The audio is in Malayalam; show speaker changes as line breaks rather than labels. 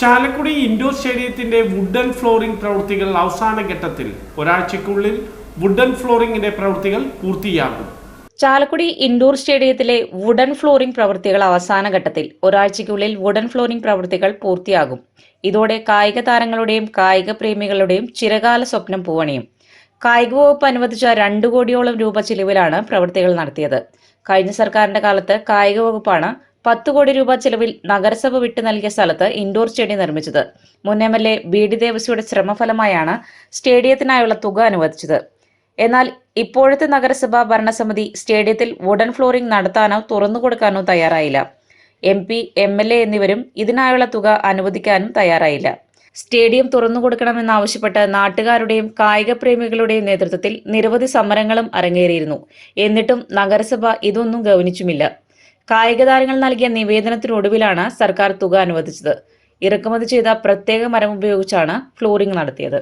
ചാലക്കുടി ഇൻഡോർ സ്റ്റേഡിയത്തിന്റെ വുഡൻ ഫ്ലോറിംഗ് പ്രവൃത്തികൾ അവസാന ഘട്ടത്തിൽ ഒരാഴ്ചക്കുള്ളിൽ വുഡൻ ഫ്ലോറിംഗിന്റെ പ്രവൃത്തികൾ പൂർത്തിയാകും.
ചാലക്കുടി ഇൻഡോർ സ്റ്റേഡിയത്തിലെ വുഡൻ ഫ്ലോറിംഗ് പ്രവൃത്തികൾ അവസാന ഘട്ടത്തിൽ ഒരാഴ്ചയ്ക്കുള്ളിൽ വുഡൻ ഫ്ലോറിംഗ് പ്രവൃത്തികൾ പൂർത്തിയാകും. ഇതോടെ കായിക താരങ്ങളുടെയും കായിക പ്രേമികളുടെയും ചിരകാല സ്വപ്നം പൂവണിയും. കായിക വകുപ്പ് അനുവദിച്ച രണ്ടു കോടിയോളം രൂപ ചിലവിലാണ് പ്രവൃത്തികൾ നടത്തിയത്. കഴിഞ്ഞ സർക്കാരിന്റെ കാലത്ത് കായിക വകുപ്പാണ് പത്ത് കോടി രൂപ ചെലവിൽ നഗരസഭ വിട്ടു നൽകിയ സ്ഥലത്ത് ഇൻഡോർ സ്റ്റേഡിയം നിർമ്മിച്ചത്. മുൻ M L A B D ദേവസ്വയുടെ ശ്രമഫലമായാണ് സ്റ്റേഡിയത്തിനായുള്ള തുക അനുവദിച്ചത്. എന്നാൽ ഇപ്പോഴത്തെ നഗരസഭാ ഭരണസമിതി സ്റ്റേഡിയത്തിൽ വുഡൻ ഫ്ലോറിംഗ് നടത്താനോ തുറന്നുകൊടുക്കാനോ തയ്യാറായില്ല. M P M L A എന്നിവരും ഇതിനായുള്ള തുക അനുവദിക്കാനും തയ്യാറായില്ല. സ്റ്റേഡിയം തുറന്നുകൊടുക്കണമെന്നാവശ്യപ്പെട്ട് നാട്ടുകാരുടെയും കായിക പ്രേമികളുടെയും നേതൃത്വത്തിൽ നിരവധി സമരങ്ങളും അരങ്ങേറിയിരുന്നു. എന്നിട്ടും നഗരസഭ ഇതൊന്നും ഗൗനിച്ചുമില്ല കായിക താരങ്ങൾ നൽകിയ നിവേദനത്തിനൊടുവിലാണ് സർക്കാർ തുക അനുവദിച്ചത്. ഇറക്കുമതി ചെയ്ത പ്രത്യേക മരം ഉപയോഗിച്ചാണ് ഫ്ലോറിംഗ് നടത്തിയത്.